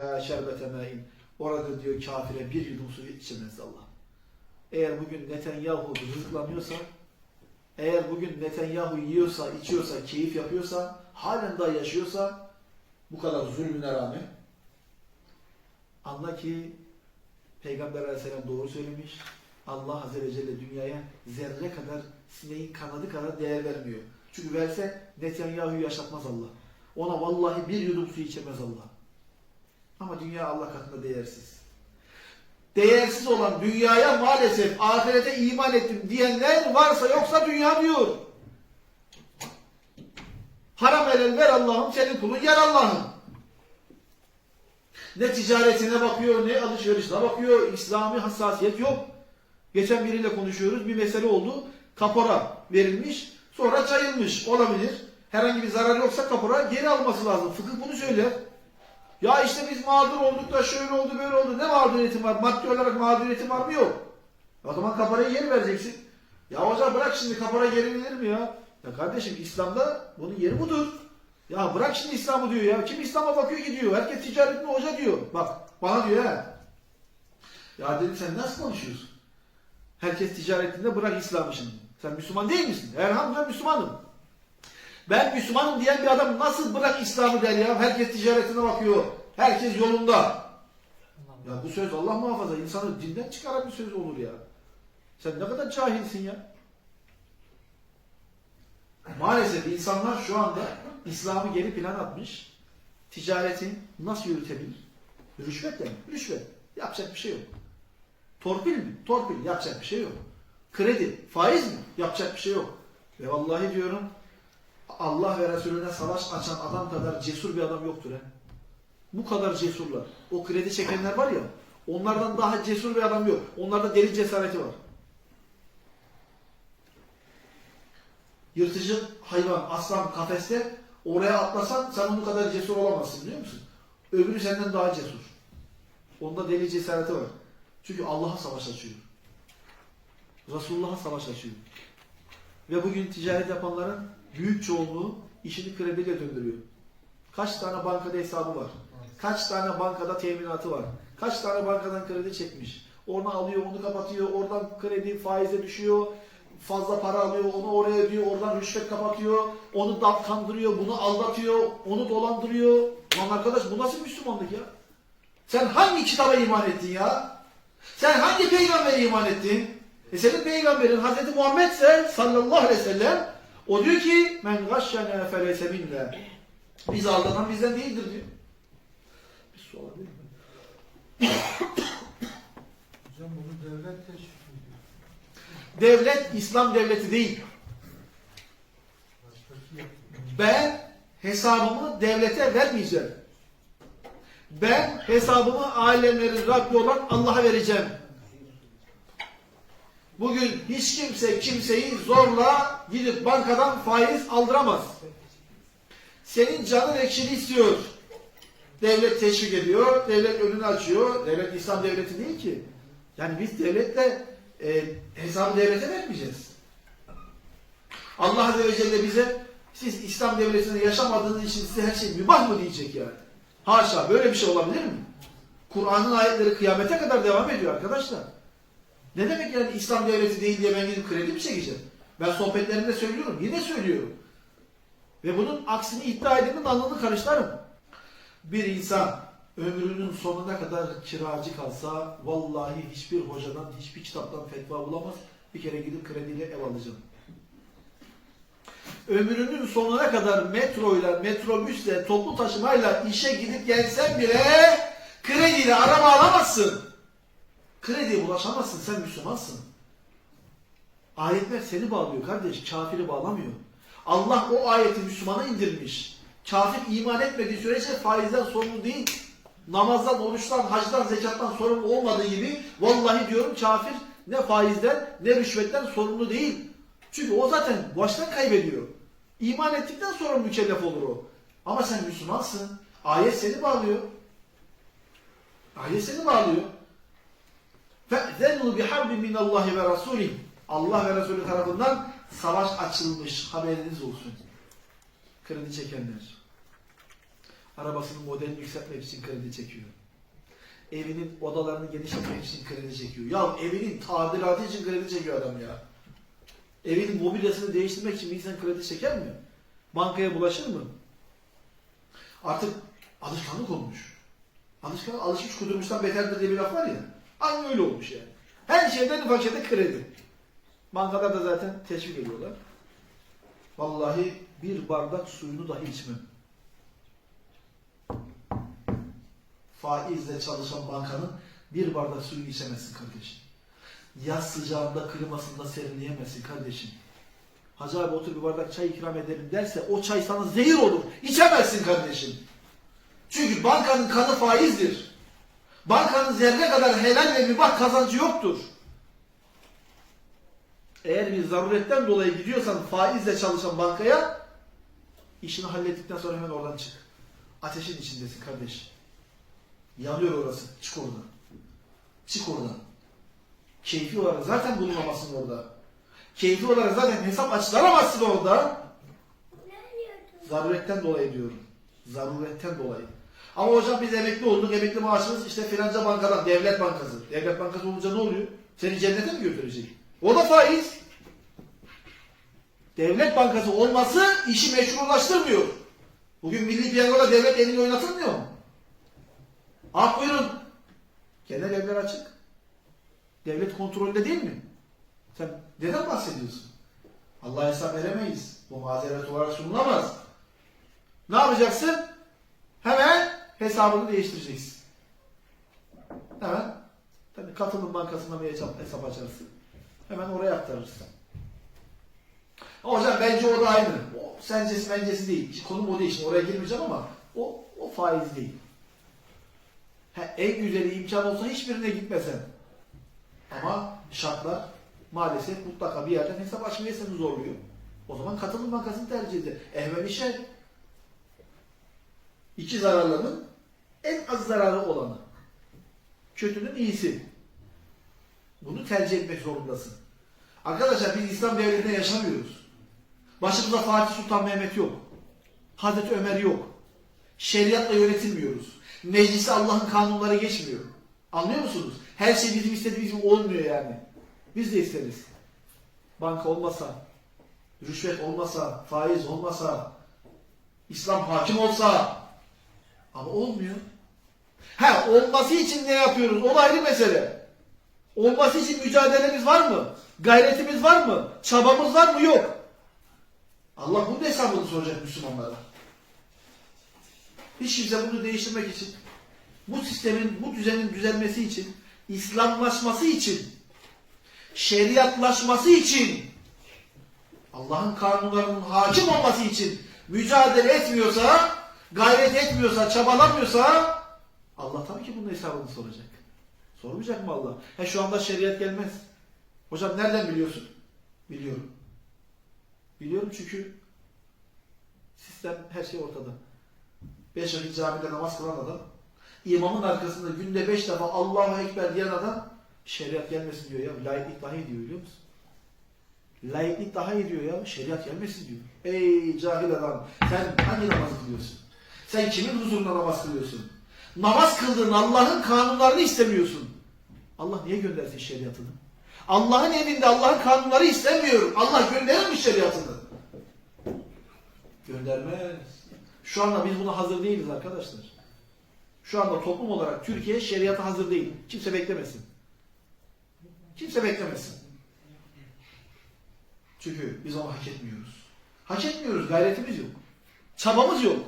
şerbete mâin. Orada diyor kafire bir yudum su içemez Allah. Eğer bugün Netanyahu rızıklanıyorsa, eğer bugün Netanyahu yiyorsa, içiyorsa, keyif yapıyorsa, halen daha yaşıyorsa, bu kadar zulmüne rağmen, anla ki Peygamber aleyhisselam doğru söylemiş. Allah Azze ve Celle dünyaya zerre kadar sineğin kanadı kadar değer vermiyor. Çünkü verse Netanyahu'yu yaşatmaz Allah. Ona vallahi bir yudum su içemez Allah. Ama dünya Allah katında değersiz. Değersiz olan dünyaya maalesef ahirete iman ettim diyenler varsa yoksa dünya diyor. Haram helal ver Allah'ım senin kulun yer Allah'ım. Ne ticaretine bakıyor ne alışverişine bakıyor. İslami hassasiyet yok. Geçen biriyle konuşuyoruz. Bir mesele oldu. Kapora verilmiş. Sonra çayılmış. Olabilir. Herhangi bir zarar yoksa kapora geri alması lazım. Fıkıh bunu söyler. Ya işte biz mağdur olduk da şöyle oldu böyle oldu. Ne mağduriyetin var? Maddi olarak mağduriyetin var mı? Yok. O zaman kaparayı geri vereceksin. Ya hocam bırak şimdi kapara geri verilir mi ya? Ya kardeşim İslam'da bunun yeri budur. Ya bırak şimdi İslam'ı diyor ya. Kim İslam'a bakıyor gidiyor. Herkes ticaretine hoca diyor. Bak bana diyor ha. Ya dedim sen nasıl konuşuyorsun? Herkes ticaretinde bırak İslam'ı şimdi. Sen Müslüman değil misin? Elhamdülillah Müslümanım. Ben Müslümanım diyen bir adam nasıl bırak İslam'ı der ya? Herkes ticaretine bakıyor. Herkes yolunda. Ya bu söz Allah muhafaza insanı dinden çıkaran bir söz olur ya. Sen ne kadar cahilsin ya. Maalesef insanlar şu anda İslam'ı geri plan atmış. Ticaretin nasıl yürütebilir? Rüşvet mi? Rüşvet. Yapacak bir şey yok. Torpil mi? Torpil. Yapacak bir şey yok. Kredi, faiz mi? Yapacak bir şey yok. Ve vallahi diyorum Allah ve Resulüne savaş açan adam kadar cesur bir adam yoktur. He. Bu kadar cesurlar. O kredi çekenler var ya onlardan daha cesur bir adam yok. Onlarda deli cesareti var. Yırtıcı hayvan, aslan kafeste oraya atlasan sen onun kadar cesur olamazsın biliyor musun? Öbürü senden daha cesur. Onda deli cesareti var. Çünkü Allah'a savaş açıyor. Resulullah'a savaş açıyor. Ve bugün ticaret yapanların büyük çoğunluğu işini krediyle döndürüyor. Kaç tane bankada hesabı var? Kaç tane bankada teminatı var? Kaç tane bankadan kredi çekmiş? Onu alıyor, onu kapatıyor, oradan kredi faize düşüyor, fazla para alıyor, onu oraya ödüyor, oradan rüşvet kapatıyor, onu kandırıyor, bunu aldatıyor, onu dolandırıyor. Lan arkadaş bu nasıl Müslümanlık ya? Sen hangi kitaba iman ettin ya? Sen hangi peygambere iman ettin? E senin peygamberin Hazreti Muhammed ise sallallahu aleyhi ve sellem o diyor ki men gashşena feleyse minna. Biz aldanan bizden değildir diyor. Bir su alabilir miyim? Hocam bunu devlet teşvik ediyor. Devlet İslam devleti değil. Ben hesabımı devlete vermeyeceğim. Ben hesabımı alemlerin Rabbi olan Allah'a vereceğim. Bugün hiç kimse kimseyi zorla gidip bankadan faiz aldıramaz. Senin canın ekşini istiyor. Devlet teşvik ediyor, devlet önünü açıyor. Devlet İslam devleti değil ki. Yani biz devletle e, hesabı devlete vermeyeceğiz. Allah Azze ve Celle bize siz İslam devletinde yaşamadığınız için size her şey mübah mı diyecek yani? Haşa böyle bir şey olabilir mi? Kur'an'ın ayetleri kıyamete kadar devam ediyor arkadaşlar. Ne demek yani İslam devleti değil diye ben gidip kredi mi çekeceğim? Ben sohbetlerimde söylüyorum, yine söylüyorum. Ve bunun aksini iddia edenin alnını karışlarım. Bir insan ömrünün sonuna kadar kiracı kalsa vallahi hiçbir hocadan, hiçbir kitaptan fetva bulamaz. Bir kere gidip krediyle ev alacağım. Ömrünün sonuna kadar metroyla, metrobüsle, toplu taşımayla işe gidip gelsen bile krediyle araba alamazsın. Krediye bulaşamazsın, sen Müslümansın. Ayetler seni bağlıyor kardeş, kafiri bağlamıyor. Allah o ayeti Müslümana indirmiş. Kafir iman etmediği sürece faizden sorumlu değil. Namazdan, oruçtan, hacdan, zekattan sorumlu olmadığı gibi vallahi diyorum kafir ne faizden ne rüşvetten sorumlu değil. Çünkü o zaten baştan kaybediyor. İman ettikten sonra mükellef olur o. Ama sen Müslümansın. Ayet seni bağlıyor. Ayet seni bağlıyor. فَاَذَنُوا بِحَرْبٍ مِنَ اللّٰهِ وَرَسُولِهِ Allah ve Resulü tarafından savaş açılmış. Haberiniz olsun. Kredi çekenler. Arabasının modelini yükseltmek için kredi çekiyor. Evinin odalarını genişletmek için kredi çekiyor. Ya evinin tadilatı için kredi çekiyor adam ya. Evinin mobilyasını değiştirmek için bir insan kredi çeker mi? Bankaya bulaşır mı? Artık alışkanlık olmuş. Alışkanlık, alışmış kudurmuştan beterdir diye bir laf var ya. Aynı öyle olmuş yani. Her şeyden ufak şeyde kredi. Bankalar da zaten teşvik ediyorlar. Vallahi bir bardak suyunu dahi içmem. Faizle çalışan bankanın bir bardak suyunu içemezsin kardeşim. Yaz sıcağında klimasında serinleyemezsin kardeşim. Hacı abi otur bir bardak çay ikram edelim derse o çay sana zehir olur. İçemezsin kardeşim. Çünkü bankanın kanı faizdir. Bankanın zerre kadar helal ve mübah kazancı yoktur. Eğer bir zaruretten dolayı gidiyorsan faizle çalışan bankaya işini hallettikten sonra hemen oradan çık. Ateşin içindesin kardeş. Yanıyor orası. Çık oradan. Çık oradan. Keyfi olarak zaten bulunamazsın orada. Keyfi olarak zaten hesap açtıramazsın orada. Zaruretten dolayı diyorum. Zaruretten dolayı. Ama hocam biz emekli olduk. Emekli maaşımız işte filanca bankadan. Devlet bankası. Devlet bankası olunca ne oluyor? Seni cennete mi götürecek? O da faiz. Devlet bankası olması işi meşrulaştırmıyor. Bugün Milli Piyango'da devlet elini oynatılmıyor mu? Ah buyurun. Genel evler açık. Devlet kontrolünde değil mi? Sen neden bahsediyorsun? Allah'a hesap veremeyiz. Bu mazeret olarak sunulamaz. Ne yapacaksın? Hemen hesabını değiştireceksin. Hemen tabii katılım bankasından bir hesap, açarsın. Hemen oraya aktarırsın. Hocam bence o da aynı. O sencesi bencesi değil. Konum o değil. Şimdi oraya girmeyeceğim ama o, o faiz değil. Ha, en güzeli imkan olsa hiçbirine gitmesen. Ama şartlar maalesef mutlaka bir yerden hesap açmaya seni zorluyor. O zaman katılım bankasını tercih eder. Ehven işe iki zararlının en az zararı olanı. Kötünün iyisi. Bunu tercih etmek zorundasın. Arkadaşlar biz İslam devletinde yaşamıyoruz. Başımızda Fatih Sultan Mehmet yok. Hazreti Ömer yok. Şeriatla yönetilmiyoruz. Meclise Allah'ın kanunları geçmiyor. Anlıyor musunuz? Her şey bizim istediğimiz gibi olmuyor yani. Biz de isteriz. Banka olmasa, rüşvet olmasa, faiz olmasa, İslam hakim olsa ama olmuyor. Ha olması için ne yapıyoruz? O ayrı mesele. Olması için mücadelemiz var mı? Gayretimiz var mı? Çabamız var mı? Yok. Allah bunun hesabını soracak Müslümanlara. Hiç kimse bunu değiştirmek için, bu sistemin, bu düzenin düzelmesi için, İslamlaşması için, şeriatlaşması için, Allah'ın kanunlarının hakim olması için mücadele etmiyorsa, gayret etmiyorsa, çabalamıyorsa Allah tabii ki bunun hesabını soracak. Sormayacak mı Allah? He şu anda şeriat gelmez. Hocam nereden biliyorsun? Biliyorum. Biliyorum çünkü sistem her şey ortada. Beş vakit camide namaz kılan adam, imamın arkasında günde beş defa Allahu Ekber diyen adam şeriat gelmesin diyor ya. Laiklik daha iyi diyor biliyor musun? Laiklik daha iyi diyor ya. Şeriat gelmesin diyor. Ey cahil adam. Sen hangi namazı kılıyorsun? Sen kimin huzurunda namaz kılıyorsun? Namaz kıldığın Allah'ın kanunlarını istemiyorsun. Allah niye göndersin şeriatını? Allah'ın evinde Allah'ın kanunları istemiyor. Allah gönderir mi şeriatını? Göndermez. Şu anda biz buna hazır değiliz arkadaşlar. Şu anda toplum olarak Türkiye şeriata hazır değil. Kimse beklemesin. Kimse beklemesin. Çünkü biz onu hak etmiyoruz. Hak etmiyoruz. Gayretimiz yok. Çabamız yok.